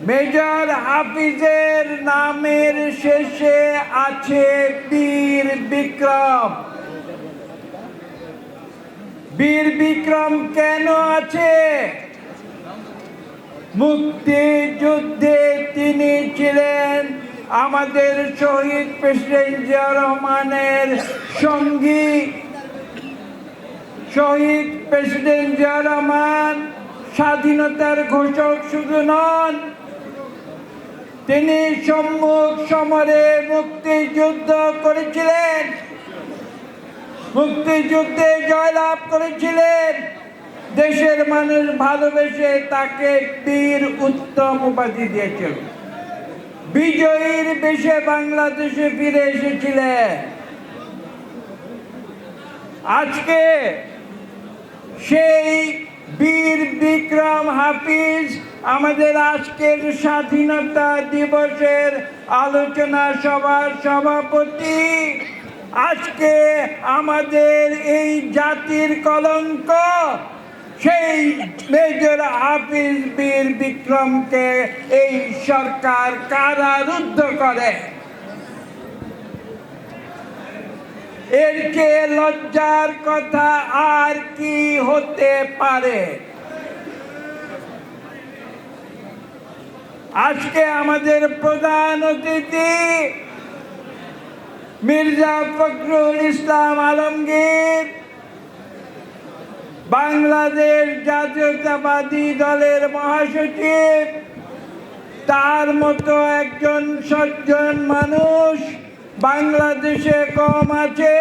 Major হাফিজের নামের শেষে আছে বীর বিক্রম। বীর বিক্রম কেন আছে? মুক্তিযুদ্ধে তিনি ছিলেন আমাদের শহীদ প্রেসিডেন্ট জিয়া রহমানের সঙ্গী। শহীদ প্রেসিডেন্ট জিয়া রহমান স্বাধীনতার ঘোষক শুধু নন তিনি সম্মুখ সমরে মুক্তিযুদ্ধ করেছিলেন। মুক্তিযুদ্ধে জয়লাভ করেছিলেন। দেশের মানুষ ভালোবেসে তাকে বীর উত্তম উপাধি দিয়েছিল। বিজয়ীর বেশে বাংলাদেশে ফিরে এসেছিলেন। আজকে সেই বীর বিক্রম হাফিজ আমাদের আজকের স্বাধীনতা দিবসের আলোচনা সভার সভাপতি। আজকে আমাদের এই জাতির কলঙ্ক, সেই মেজর হাফিজ বীর বিক্রমকে এই সরকার কারারুদ্ধ করে। এর চেয়ে লজ্জার কথা আর কি হতে পারে? আজকে আমাদের প্রধান অতিথি মির্জা ফখরুল ইসলাম আলমগীর, বাংলাদেশ জাতীয়তাবাদী দলের মহাসচিব, তার মতো একজন সজ্জন মানুষ বাংলাদেশে কম আছে,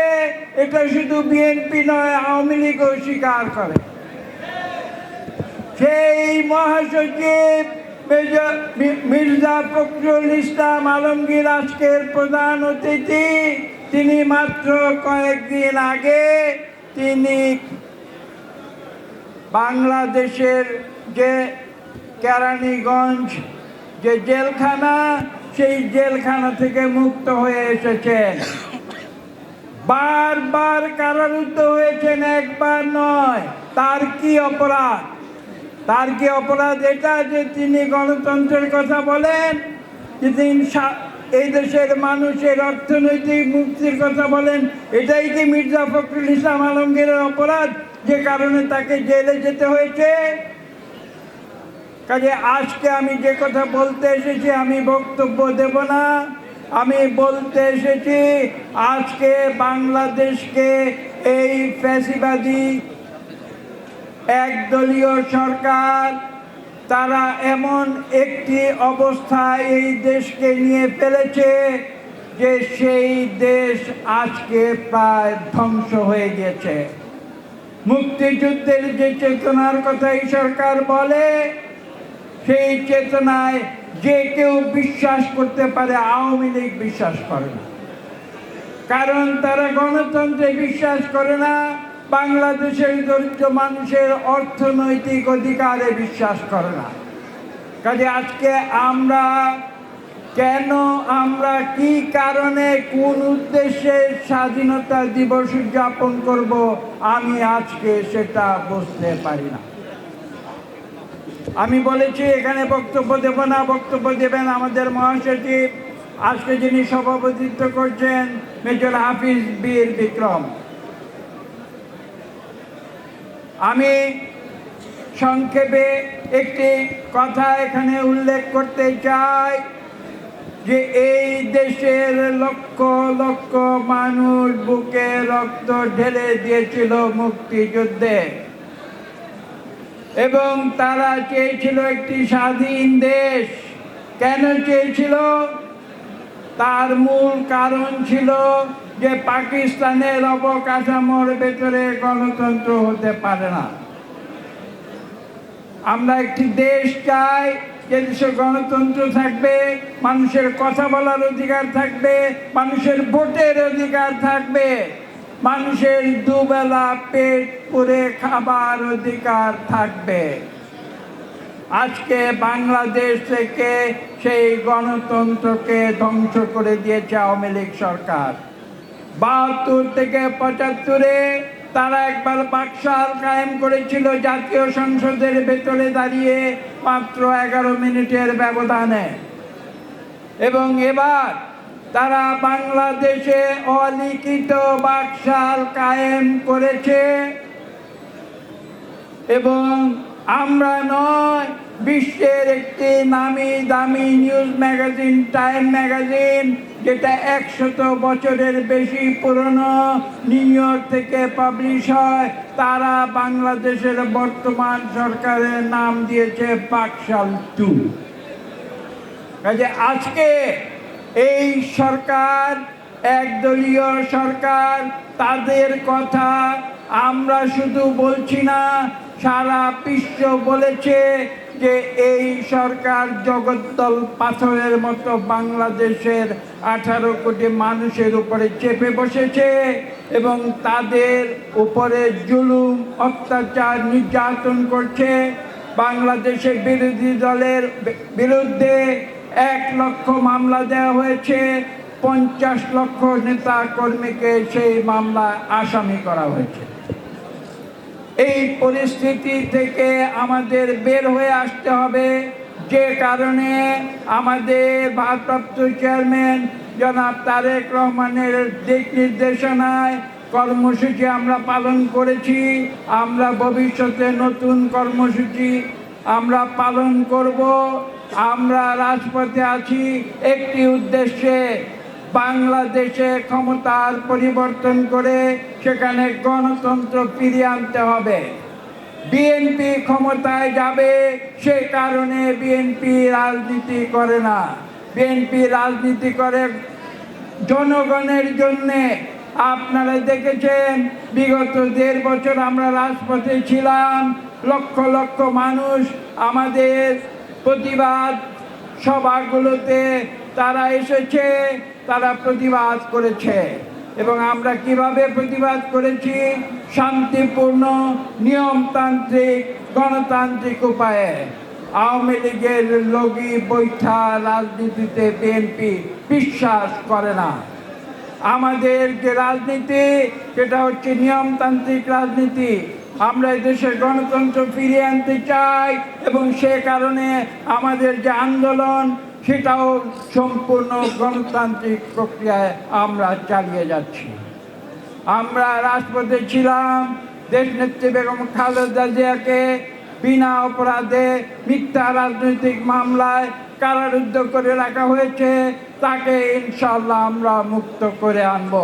এটা শুধু বিএনপি নয়, আওয়ামী লীগও স্বীকার করে। সেই মহাসচিব মির্জা ফখরুল ইসলাম আলমগীর আজকের প্রধান অতিথি। তিনি মাত্র কয়েকদিন আগে তিনি বাংলাদেশের যে কেরানীগঞ্জ যে জেলখানা, সেই জেলখানা থেকে মুক্ত হয়ে এসেছেন। বারবার কারারুদ্ধ হয়েছেন, একবার নয়, তার কি অপরাধ? তার কি অপরাধ? এটা যে তিনি গণতন্ত্রের কথা বলেন, যে তিনি এই দেশের মানুষের অর্থনৈতিক মুক্তির কথা বলেন, এটাই কি মির্জা ফখরুল ইসলাম আলমগীরের অপরাধ? যে কারণে তাকে জেলে যেতে হয়েছে? কাজে আজকে আমি যে কথা বলতে এসেছি, আমি বক্তব্য দেব না। আমি বলতে এসেছি, আজকে বাংলাদেশকে এই ফ্যাসিবাদী একদলীয় সরকার, তারা এমন একটি অবস্থায় এই দেশকে নিয়ে ফেলেছে যে সেই দেশ আজকে প্রায় ধ্বংস হয়ে গেছে। মুক্তিযুদ্ধের যে চেতনার কথা এই সরকার বলে, সেই চেতনায় যে কেউ বিশ্বাস করতে পারে, আওয়ামী লীগ বিশ্বাস করে না। কারণ তারা গণতন্ত্রে বিশ্বাস করে না বাংলাদেশের দরিদ্র মানুষের অর্থনৈতিক অধিকারে বিশ্বাস করে না। কাজে আজকে আমরা কেন, আমরা কি কারণে, কোন উদ্দেশ্যে স্বাধীনতা দিবস উদযাপন করব আমি আজকে সেটা বুঝতে পারি না। আমি বলেছি, এখানে বক্তব্য দেব না, বক্তব্য দেবেন আমাদের মহাসচিব। আজকে যিনি সভাপতিত্ব করছেন, মেজর হাফিজ বীর বিক্রম। আমি সংক্ষেপে একটি কথা এখানে উল্লেখ করতে চাই যে এই দেশের লক্ষ লক্ষ মানুষ বুকে রক্ত ঢেলে দিয়েছিল মুক্তিযুদ্ধে। এবং তারা চেয়েছিল একটি স্বাধীন দেশ। কেন চেয়েছিল? তার মূল কারণ ছিল যে পাকিস্তানের অবকাঠামোর ভেতরে গণতন্ত্র হতে পারে না। আমরা একটি দেশ চাই যে দেশে গণতন্ত্র থাকবে, মানুষের কথা বলার অধিকার থাকবে, মানুষের ভোটের অধিকার থাকবে। মানুষের দুবেলা পেট পুরে খাবার অধিকার থাকবে। আজকে বাংলাদেশ থেকে সেই গণতন্ত্রকে ধ্বংস করে দিয়েছে আওয়ামী লীগ সরকার। বাহাত্তর থেকে পঁচাত্তরে তারা একবার বাকশাল কায়েম করেছিল জাতীয় সংসদের ভেতরে দাঁড়িয়ে মাত্র এগারো মিনিটের ব্যবধানে। এবং এবার তারা বাংলাদেশে অলিখিত বাকশাল কায়েম করেছে এবং আমরা নয়, বিশ্বের একটি নামি দামি নিউজ ম্যাগাজিন, টাইম ম্যাগাজিন, যেটা একশত বছরের বেশি পুরনো নিউ ইয়র্ক থেকে পাবলিশ হয়। তারা বাংলাদেশের বর্তমান সরকারের নাম দিয়েছে পাকশাল টু। কাজে আজকে এই সরকার, একদলীয় সরকার, তাদের কথা আমরা শুধু বলছি না সারা বিশ্ব বলেছে যে এই সরকার জগদ্দল পাথরের মতো বাংলাদেশের আঠারো কোটি মানুষের উপরে চেপে বসেছে এবং তাদের উপরে জুলুম, অত্যাচার, নির্যাতন করছে। বাংলাদেশের বিরোধী দলের বিরুদ্ধে এক লক্ষ মামলা দেওয়া হয়েছে। পঞ্চাশ লক্ষ নেতা কর্মীকে সেই মামলা আসামি করা হয়েছে। এই পরিস্থিতি থেকে আমাদের বের হয়ে আসতে হবে। যে কারণে আমাদের ভারপ্রাপ্ত চেয়ারম্যান জনাব তারেক রহমানের দিক নির্দেশনায় কর্মসূচি আমরা পালন করেছি। আমরা ভবিষ্যতে নতুন কর্মসূচি আমরা পালন করব। আমরা রাজপথে আছি। একটি উদ্দেশ্যে বাংলাদেশে ক্ষমতার পরিবর্তন করে সেখানে গণতন্ত্র ফিরিয়ে আনতে হবে। বিএনপি ক্ষমতায় যাবে, সে কারণে বিএনপি রাজনীতি করে না। বিএনপি রাজনীতি করে জনগণের জন্যে। আপনারা দেখেছেন, বিগত দেড় বছর আমরা রাজপথে ছিলাম, লক্ষ লক্ষ মানুষ আমাদের প্রতিবাদ সভাগুলোতে তারা এসেছে। তারা প্রতিবাদ করেছে। এবং আমরা কীভাবে প্রতিবাদ করেছি? শান্তিপূর্ণ, নিয়মতান্ত্রিক, গণতান্ত্রিক উপায়ে। আওয়ামী লীগের লগি বৈঠা রাজনীতিতে বিএনপি বিশ্বাস করে না। আমাদের যে রাজনীতি, সেটা হচ্ছে নিয়মতান্ত্রিক রাজনীতি। আমরা দেশে গণতন্ত্র ফিরিয়ে আনতে চাই এবং সে কারণে আমাদের যে আন্দোলন সেটাও সম্পূর্ণ গণতান্ত্রিক প্রক্রিয়ায় আমরা চালিয়ে যাচ্ছি। আমরা রাজপথে ছিলাম, দেশনেত্রী বেগম খালেদা জিয়াকে বিনা অপরাধে মিথ্যা রাজনৈতিক মামলায় কারারুদ্ধ করে রাখা হয়েছে, তাকে ইনশাল্লাহ আমরা মুক্ত করে আনব।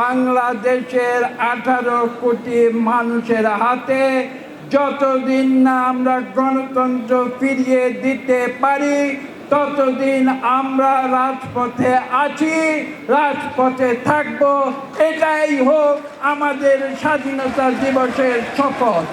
বাংলাদেশের আঠারো কোটি মানুষের হাতে যতদিন না আমরা গণতন্ত্র ফিরিয়ে দিতে পারি ততদিন আমরা রাজপথে আছি রাজপথে থাকব এটাই হোক আমাদের স্বাধীনতা দিবসের শপথ।